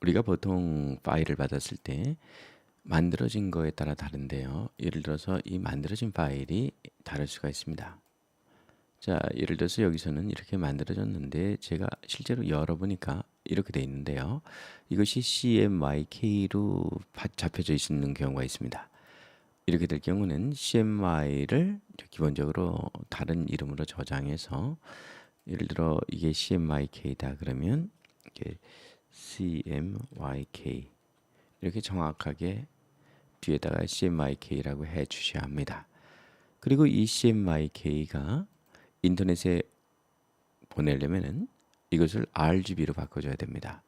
우리가 보통 파일을 받았을 때 만들어진 거에 따라 다른데요. 예를 들어서 이 만들어진 파일이 다를 수가 있습니다. 자, 예를 들어서 여기서는 이렇게 만들어졌는데 제가 실제로 열어보니까 이렇게 돼 있는데요. 이것이 CMYK로 잡혀져 있는 경우가 있습니다. 이렇게 될 경우는 CMY를 기본적으로 다른 이름으로 저장해서 예를 들어 이게 CMYK다 그러면 이게 CMYK 이렇게 정확하게 뒤에다가 CMYK라고 해 주셔야 합니다. 그리고 이 CMYK가 인터넷에 보내려면은 이것을 RGB로 바꿔줘야 됩니다.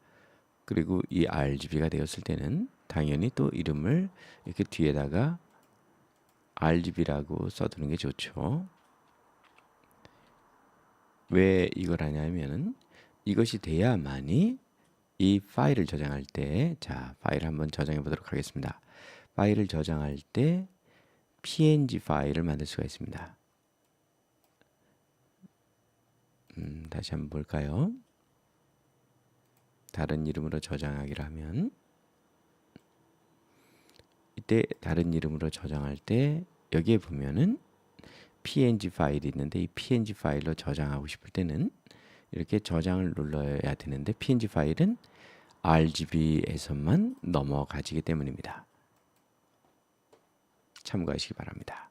그리고 이 RGB가 되었을 때는 당연히 또 이름을 이렇게 뒤에다가 RGB라고 써두는 게 좋죠. 왜 이걸 하냐면은 이것이 돼야만이 이 파일을 저장할 때, 자, 파일 한번 저장해 보도록 하겠습니다. 파일을 저장할 때 png 파일을 만들 수가 있습니다. 음, 다시 한번 볼까요? 다른 이름으로 저장하기를 하면 이때 다른 이름으로 저장할 때 여기에 보면은 png 파일이 있는데 이 png 파일로 저장하고 싶을 때는 이렇게 저장을 눌러야 되는데 png 파일은 RGB에서만 넘어가지기 때문입니다. 참고하시기 바랍니다.